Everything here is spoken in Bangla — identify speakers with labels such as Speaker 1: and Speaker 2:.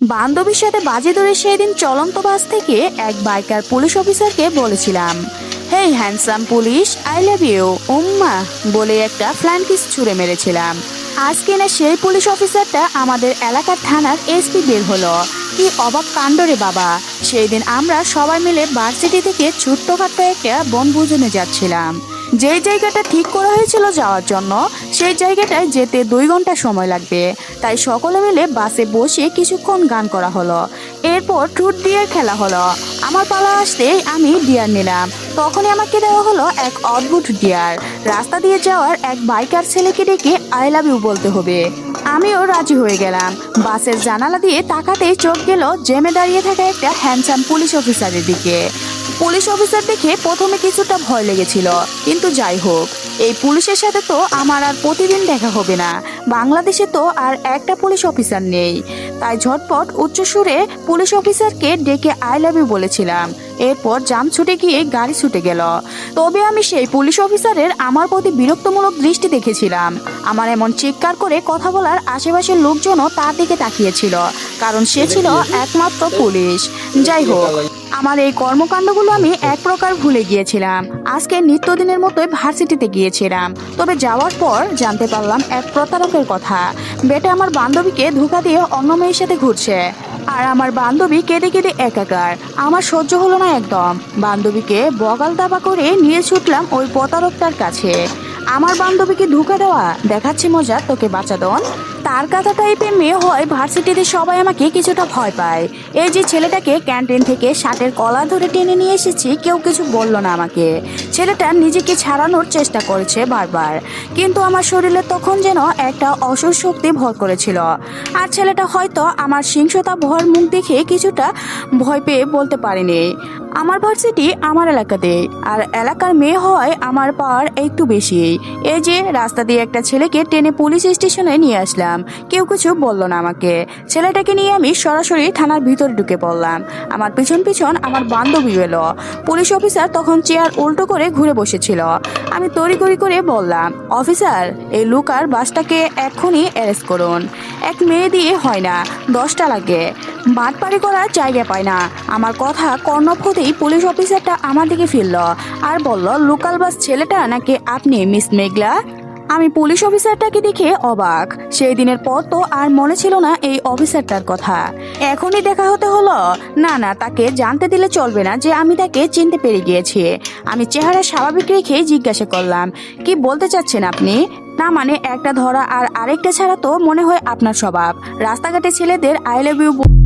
Speaker 1: বান্ধবীর সাথে বাজি ধরে সেই দিন চলন্ত বাস থেকে এক বাইকার পুলিশ অফিসারকে বলেছিলাম, hey, handsome police, I love you. উম্মা, বলে একটা ফ্ল্যান কিস ছুঁড়ে মেরেছিলাম। আজকে না সেই পুলিশ অফিসারটা আমাদের এলাকার থানার এসপি বের হলো। কি অবাক কাণ্ড রে বাবা। সেই দিন আমরা সবাই মিলে ভার্সিটি থেকে ছোট্টখাট্ট একটা বনভোজনে যাচ্ছিলাম। যেই জায়গাটা ঠিক করা হয়েছিল যাওয়ার জন্য, সেই জায়গাটায় যেতে দুই ঘণ্টা সময় লাগবে। তাই সকলে মিলে বাসে বসে কিছুক্ষণ গান করা হলো। এরপর ট্রুট দিয়ে খেলা হলো। আমার পালা আসতেই আমি ডিয়ার নিলাম। তখনই আমাকে দেওয়া হলো এক অদ্ভুত ডিয়ার। রাস্তা দিয়ে যাওয়ার এক বাইকার ছেলেকে ডেকে আই লাভ ইউ বলতে হবে। আমিও রাজি হয়ে গেলাম। বাসের জানালা দিয়ে তাকাতেই চোখ গেল জেমে দাঁড়িয়ে থাকা একটা হ্যান্ডসাম পুলিশ অফিসারের দিকে। পুলিশ অফিসার দেখে প্রথমে কিছুটা ভয় লেগেছিল। কিন্তু যাই হোক, এই পুলিশের সাথে তো আমার আর প্রতিদিন দেখা হবে না। বাংলাদেশে তো আর একটা পুলিশ অফিসার নেই। তাই ঝটপট উচ্চস্বরে পুলিশ অফিসারকে ডেকে আই লাভ ইউ বলেছিলাম। এরপর জাম ছুটে গিয়ে গাড়ি ছুটে গেল। তবে আমি সেই পুলিশ অফিসারের আমার প্রতি বিরক্তমূলক দৃষ্টি দেখেছিলাম। আমার এমন চিৎকার করে কথা বলার আশেপাশের লোকজনও তার দিকে তাকিয়েছিল, কারণ সে ছিল একমাত্র পুলিশ। যাই হোক আমার এই কর্মকাণ্ডগুলো আমি এক প্রকার ভুলে গিয়েছিলাম। আজকে নিত্যদিনের মতোই ভার্সিটিতে গিয়েছিলাম। তবে যাওয়ার পর জানতে পারলাম এক প্রতারকের কথা। বেটা আমার বান্ধবীকে ধোকা দিয়ে অন্য মেয়ের সাথে ঘুরছে। আর আমার বান্ধবী কেঁদে কেঁদে একাকার। আমার সহ্য হলো না একদম। বান্ধবীকে বগাল দাবা করে নিয়ে ছুটলাম ওই প্রতারকটার কাছে। আমার বান্ধবীকে ধোকা দেওয়া দেখাচ্ছি মজা, তোকে বাঁচাদন তার কাটা টাইপের মেয়ে হয় ভার্সিটিতে সবাই আমাকে কিছুটা ভয় পায়। এই যে ছেলেটাকে ক্যান্টিন থেকে শার্টের কলা ধরে টেনে নিয়ে এসেছি, কেউ কিছু বলল না আমাকে। ছেলেটা নিজেকে ছাড়ানোর চেষ্টা করেছে বারবার। কিন্তু আমার শরীরে তখন যেন একটা অসুর শক্তি ভর করেছিল। আর ছেলেটা হয়তো আমার সিংসতা ভর মুখ দেখে কিছুটা ভয় পেয়ে বলতে পারেনি। আমার ভার্সিটি আমার এলাকাতে আর এলাকার মেয়ে হয় আমার পাওয়ার একটু বেশি। এই যে, রাস্তা দিয়ে একটা ছেলেকে টেনে পুলিশ স্টেশনে নিয়ে আসলাম। কেউ কিছু বলল না আমাকে। ছেলেটাকে নিয়ে আমি সরাসরি থানার ভিতরে ঢুকে পড়লাম। আমার পিছন পিছন আমার বান্ধবী এলো। পুলিশ অফিসার তখন চেয়ার উল্টো করে ঘুরে বসেছিল। আমি তড়িঘড়ি করে বললাম, অফিসার, এই লুকার বাসটাকে এক্ষুনি অ্যারেস্ট করুন। এক মেয়ে দিয়ে হয় না, দশটা লাগে। বাটপাড়ি করার জায়গা পায় না। আমার কথা কর্ণফ হতেই পুলিশ অফিসারটা আমার দিকে ফিরল আর বলল, লোকাল বাস ছেলেটা নাকি আপনি, মিস মেঘলা? আমি পুলিশ অফিসারটাকে দেখে অবাক। সেই দিনের পর তো আর মনে ছিল না এই অফিসারটার কথা। এখনই দেখা হতে হলো। না না, তাকে জানতে দিলে চলবে না যে আমি তাকে চিনতে পেরে গিয়েছি। আমি চেহারা স্বাভাবিক রেখে জিজ্ঞাসা করলাম, কি বলতে চাচ্ছেন আপনি? না মানে একটা ধরা আর আরেকটা ছাড়া তো মনে হয় আপনার স্বভাব। রাস্তাঘাটে ছেলেদের আই লাভ ইউ